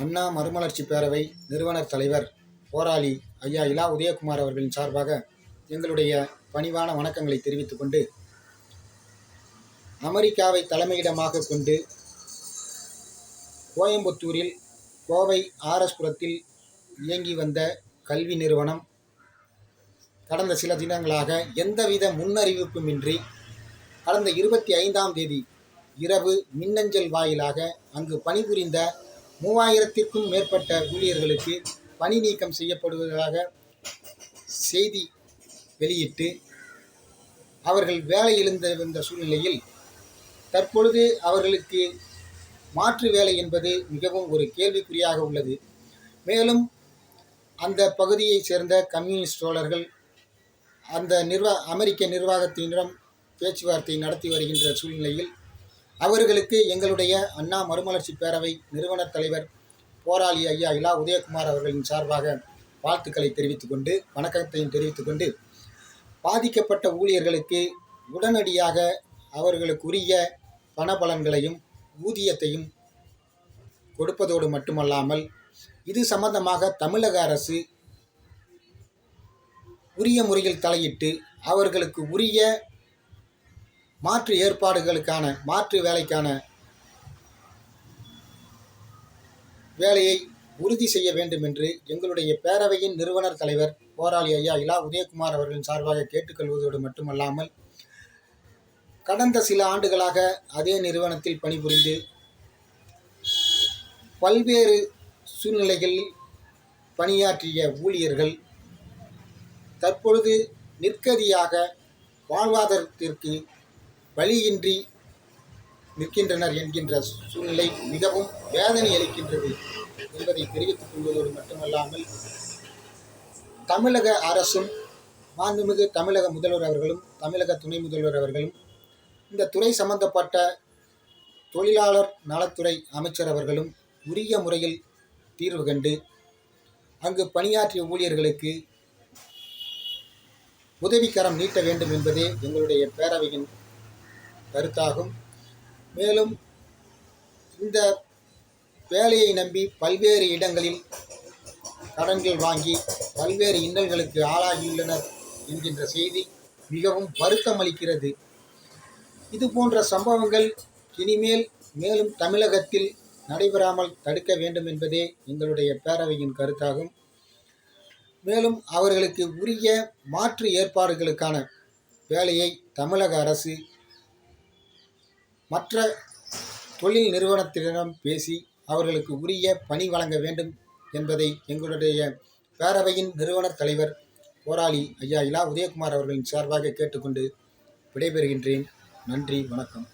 அண்ணா மறுமலர்ச்சி பேரவை நிறுவனர் தலைவர் போராளி ஐயா இலா உதயகுமார் அவர்களின் சார்பாக எங்களுடைய பணிவான வணக்கங்களை தெரிவித்துக் கொண்டு அமெரிக்காவை தலைமையிடமாக கொண்டு கோயம்புத்தூரில் கோவை ஆர்எஸ்புரத்தில் இயங்கி வந்த கல்வி நிறுவனம் கடந்த சில தினங்களாக எந்தவித முன்னறிவிப்புமின்றி கடந்த இருபத்தி ஐந்தாம் தேதி இரவு மின்னஞ்சல் வாயிலாக அங்கு பணிபுரிந்த மூவாயிரத்திற்கும் மேற்பட்ட ஊழியர்களுக்கு பணி நீக்கம் செய்யப்படுவதாக செய்தி வெளியிட்டு அவர்கள் வேலை இழந்திருந்த சூழ்நிலையில் தற்பொழுது அவர்களுக்கு மாற்று வேலை என்பது மிகவும் ஒரு கேள்விக்குறியாக உள்ளது. மேலும் அந்த பகுதியைச் சேர்ந்த கம்யூனிஸ்ட் தோழர்கள் அந்த நிர்வா அமெரிக்க நிர்வாகத்தினிடம் பேச்சுவார்த்தை நடத்தி வருகின்ற சூழ்நிலையில் அவர்களுக்கு எங்களுடைய அண்ணா மறுமலர்ச்சி பேரவை நிறுவனத் தலைவர் போராளி ஐயா இலா உதயகுமார் அவர்களின் சார்பாக வாழ்த்துக்களை தெரிவித்துக் கொண்டு வணக்கத்தையும் தெரிவித்துக் கொண்டு பாதிக்கப்பட்ட ஊழியர்களுக்கு உடனடியாக அவர்களுக்குரிய பணபலன்களையும் ஊதியத்தையும் கொடுப்பதோடு மட்டுமல்லாமல் இது சம்பந்தமாக தமிழக அரசு உரிய முறையில் தலையிட்டு அவர்களுக்கு உரிய மாற்று ஏற்பாடுகளுக்கான மாற்று வேலைக்கான வேலையை உறுதி செய்ய வேண்டும் என்று எங்களுடைய பேரவையின் நிறுவனர் தலைவர் போராளி ஐயா இலா உதயகுமார் அவர்களின் சார்பாக கேட்டுக்கொள்வதோடு மட்டுமல்லாமல் கடந்த சில ஆண்டுகளாக அதே நிறுவனத்தில் பணிபுரிந்து பல்வேறு சூழ்நிலைகளில் பணியாற்றிய ஊழியர்கள் தற்பொழுது நிற்கதியாக வாழ்வாதாரத்திற்கு வழியின்றி நிற்கின்றனர் என்கின்ற சூழ்நிலை மிகவும் வேதனை அளிக்கின்றது என்பதை தெரிவித்துக் கொள்வதோடு மட்டுமல்லாமல் தமிழக அரசும் மாண்புமிகு தமிழக முதல்வர் அவர்களும் தமிழக துணை முதல்வர் அவர்களும் இந்த துறை சம்பந்தப்பட்ட தொழிலாளர் நலத்துறை அமைச்சர் அவர்களும் உரிய முறையில் தீர்வு கண்டு அங்கு பணியாற்றிய ஊழியர்களுக்கு உதவிக்கரம் நீட்ட வேண்டும் என்பதே எங்களுடைய பேரவையின் கருத்தாகும். மேலும் இந்த வேலையை நம்பி பல்வேறு இடங்களில் கடன்கள் வாங்கி பல்வேறு இன்னல்களுக்கு ஆளாகியுள்ளனர் என்கின்ற செய்தி மிகவும் வருத்தமளிக்கிறது இது போன்ற சம்பவங்கள் இனிமேல் மேலும் தமிழகத்தில் நடைபெறாமல் தடுக்க வேண்டும் என்பதே எங்களுடைய பேரவையின் கருத்தாகும். மேலும் அவர்களுக்கு உரிய மாற்று ஏற்பாடுகளுக்கான வேலையை தமிழக அரசு மற்ற தொழில் நிறுவனத்திடம் பேசி அவர்களுக்கு உரிய பணி வழங்க வேண்டும் என்பதை எங்களுடைய பேரவையின் நிறுவனர் தலைவர் போராளி ஐயா இலா உதயகுமார் அவர்களின் சார்பாக கேட்டுக்கொண்டு விடைபெறுகின்றேன். நன்றி வணக்கம்.